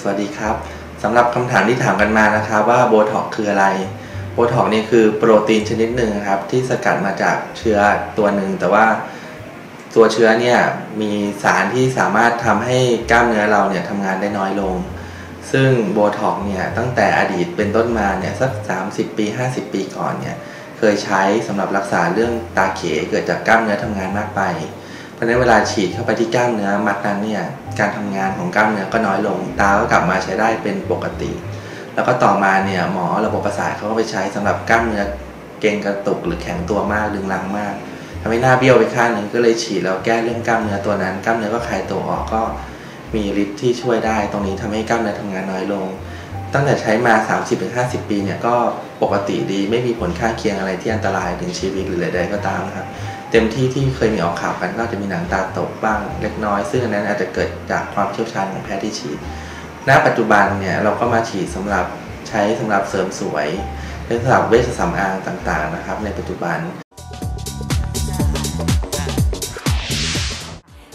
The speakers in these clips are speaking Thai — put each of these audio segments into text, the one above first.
สวัสดีครับสำหรับคำถามที่ถามกันมานะครับว่าโบท็อกคืออะไร โบท็อกนี่คือโปรตีนชนิดหนึ่งครับที่สกัดมาจากเชื้อตัวหนึ่งแต่ว่าตัวเชื้อเนี่ยมีสารที่สามารถทำให้กล้ามเนื้อเราเนี่ยทำงานได้น้อยลง ซึ่งโบท็อกเนี่ยตั้งแต่อดีตเป็นต้นมาเนี่ยสัก 30 ปี 50 ปีก่อนเนี่ยเคยใช้สำหรับรักษาเรื่องตาเขเกิดจากกล้ามเนื้อทำงานมากไป ราะฉะนั้นเวลาฉีดเข้าไปที่กล้ามเนื้อมัดนั้นเนี่ยการทำงานของกล้ามเนื้อก็น้อยลง ตาก็กลับมาใช้ได้เป็นปกติ แล้วก็ต่อมาเนี่ยหมอระบบประสาทเขาก็ไปใช้สำหรับกล้ามเนื้อเกร็งกระตุกหรือแข็งตัวมากดึงรังมากทำให้หน้าเบี้ยวไปข้างหนึ่งก็เลยฉีดแล้วแก้เรื่องกล้ามเนื้อตัวนั้น กล้ามเนื้อก็คลายตัวออกก็มีฤทธิ์ที่ช่วยได้ ตรงนี้ทำให้กล้ามเนื้อทำงานน้อยลง ตั้งแต่ใช้มา 30-50 ปีเนี่ยก็ปกติดีไม่มีผลข้างเคียงอะไรที่อันตรายถึงชีวิตหรืออะไรใดก็ตามครับ เต็มที่ที่เคยมีออกข่าวกันก็จะมีหนังตาตกบ้างเล็กน้อย ซึ่งอันนั้นอาจจะเกิดจากความเชี่ยวชาญของแพทย์ที่ฉีด ณ ปัจจุบันเนี่ยเราก็มาฉีดสำหรับใช้สำหรับเสริมสวยเสำหรับเวชสำอางต่างๆนะครับ ในปัจจุบัน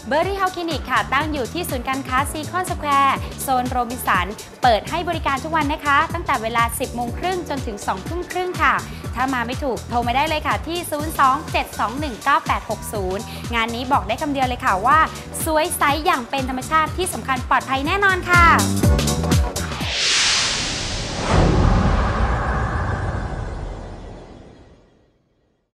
เบอร์รี่เฮาคลินิกค่ะ ตั้งอยู่ที่ศูนย์การค้าซีคอนสแควร์โซนโรบินสัน เปิดให้บริการทุกวันนะคะ ตั้งแต่เวลา 10 โมงครึ่งจนถึง 2 ทุ่มครึ่งค่ะ ถ้ามาไม่ถูกโทรมาได้เลยค่ะที่ 027219860 งานนี้บอกได้คำเดียวเลยค่ะว่า สวยไซส์อย่างเป็นธรรมชาติที่สำคัญปลอดภัยแน่นอนค่ะ